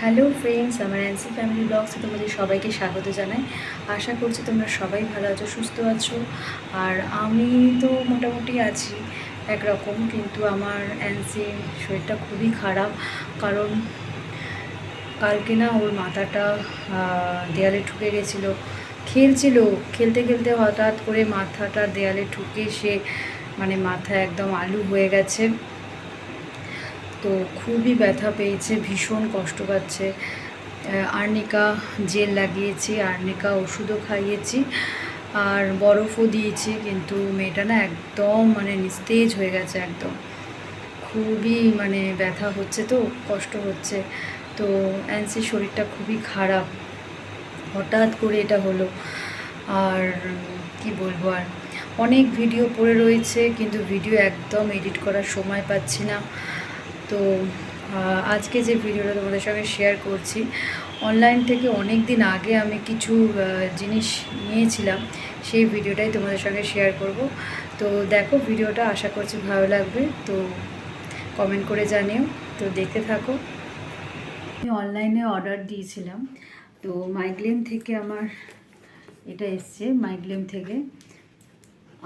Hello friends, আমার অ্যান্সি family ব্লগসে তোমাদের সবাইকে স্বাগত জানাই। আশা করছি তোমরা সবাই ভালো আছো, সুস্থ আছো। আর আমি তো মোটামুটি আছি একরকম, কিন্তু আমার অ্যান্সি শরীরটা খুবই খারাপ। কারণ কালকে না ওর মাথাটা দেয়ালে ঠুকে গেছিল। খেলছিল। খেলতে খেলতে হঠাৎ করে মাথাটা দেয়ালে ঠুকে সে মানে মাথা একদম আলু হয়ে গেছে। তো খুবই ব্যথা পেয়েছে, ভীষণ কষ্ট পাচ্ছে। আর্নিকা জেল লাগিয়েছি, আর্নিকা ওষুধও খাইয়েছি আর বরফও দিয়েছি, কিন্তু মেয়েটা না একদম মানে নিস্তেজ হয়ে গেছে একদম। খুবই মানে ব্যথা হচ্ছে তো, কষ্ট হচ্ছে। তো অ্যান্সির শরীরটা খুবই খারাপ। হঠাৎ করে এটা হলো। আর কি বলব আর? অনেক ভিডিও পড়ে রয়েছে, কিন্তু ভিডিও একদম এডিট করার সময় পাচ্ছি না। তো আজকে যে ভিডিওটা তোমাদের সঙ্গে শেয়ার করছি অনলাইন থেকে অনেক দিন আগে আমি কিছু জিনিস নিয়েছিলাম, সেই ভিডিওটাই তোমাদের সঙ্গে শেয়ার করব। তো দেখো ভিডিওটা, আশা করছি ভালো লাগবে, তো কমেন্ট করে জানিও, তো দেখতে থাকো। আমি অনলাইনে অর্ডার দিয়েছিলাম, তো মাইগ্লেম থেকে আমার এটা এসছে মাইগ্লেম থেকে।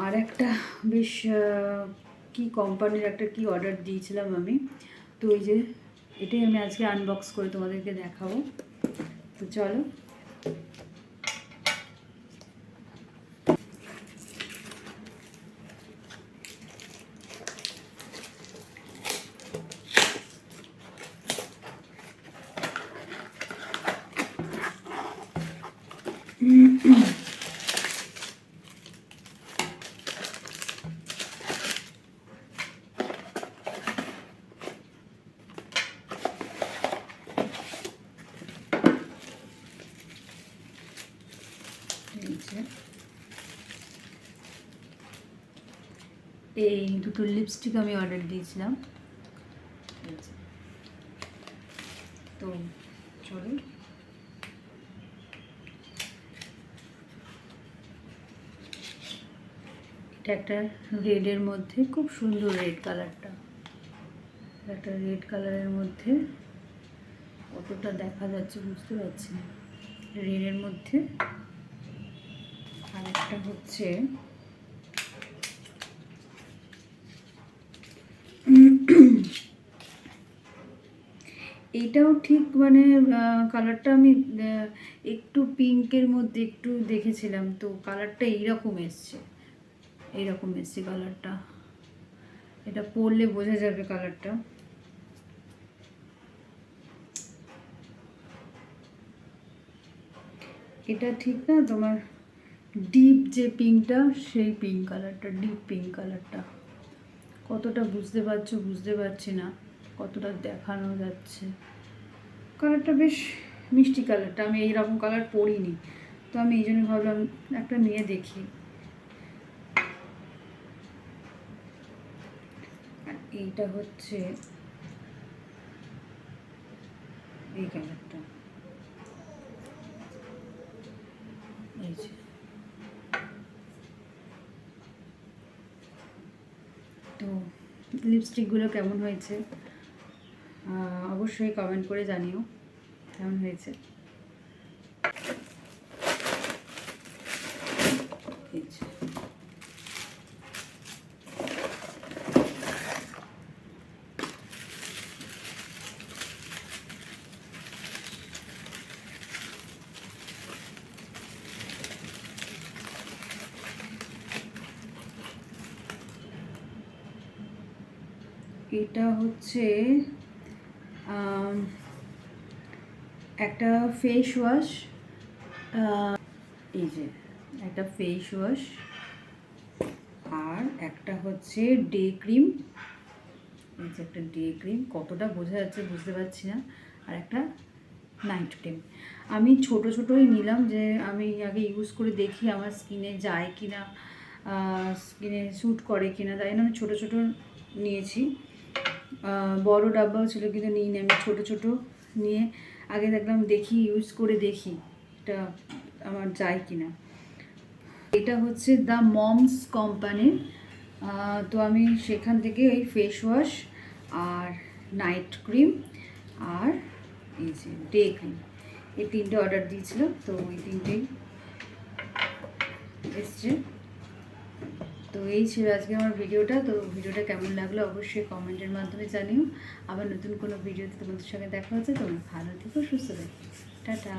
আর একটা বেশ কি কোম্পানির একটা কি অর্ডার দিয়েছিলাম আমি? তো ওই যে, এটাই আমি আজকে আনবক্স করে তোমাদেরকে দেখাবো। তো চলো এই যে এই দুটো লিপস্টিক আমি অর্ডার দিয়েছিলাম। তো চলো এটা একটা রেডের মধ্যে, খুব সুন্দর রেড কালারটা একটা রেড কালারের মধ্যে কতটা দেখা যাচ্ছে বুঝতে পারছি না। রেডের মধ্যে আর একটা হচ্ছে এইটাও ঠিক মানে কালারটা আমি একটু পিঙ্কের মধ্যে একটু দেখেছিলাম। তো কালারটা এইরকম এসছে। এইরকম এসছে কালারটা এটা পরলে বোঝা যাবে কালারটা এটা ঠিক না? তোমার ডিপ যে পিঙ্কটা সেই পিঙ্ক কালারটা ডিপ পিঙ্ক কালারটা কতটা বুঝতে পারছ, বুঝতে পারছি না। কতটা দেখানো যাচ্ছে? কালারটা বেশ মিষ্টি কালারটা, আমি এইরকম কালার পরিনি। তো আমি এই জন্য ভাবলাম একটা নিয়ে দেখি। এইটা হচ্ছে এই কালারটা। এই যে। তো, লিপস্টিকগুলো কেমন হয়েছে? অবশ্যই কমেন্ট করে জানিও কেমন হয়েছে। এটা হচ্ছে একটা ফেস ওয়াশ এই যে, একটা ফেস ওয়াশ আর একটা হচ্ছে ডে ক্রিম এই যে একটা ডে ক্রিম কতটা বোঝা যাচ্ছে বুঝতে পারছি না, আর একটা নাইট ক্রিম আমি ছোট ছোটোই নিলাম যে আমি আগে ইউজ করে দেখি আমার স্কিনে যায় কি না স্কিনে স্যুট করে কি না তাই জন্য আমি ছোটো ছোটো নিয়েছি। বড় ডাব্বাও ছিল, কিন্তু নিই আমি, ছোট ছোট নিয়ে। আগে দেখলাম দেখি ইউজ করে দেখি এটা আমার যায় কি না এটা হচ্ছে দ্য মমস কোম্পানির তো আমি সেখান থেকে ওই ফেস ওয়াশ আর নাইট ক্রিম আর এই যে ডে ক্রিম এই তিনটে অর্ডার দিয়েছিল, তো ওই তিনটেই এসছে। এই ছিল আজকে আমার ভিডিওটা। তো ভিডিওটা কেমন লাগল অবশ্যই কমেন্টের মাধ্যমে জানিও। আবার নতুন কোনো ভিডিওতে তোমাদের সঙ্গে দেখা হচ্ছে, তোমরা ভালো থেকো, সুস্থ থেকো। টাটা।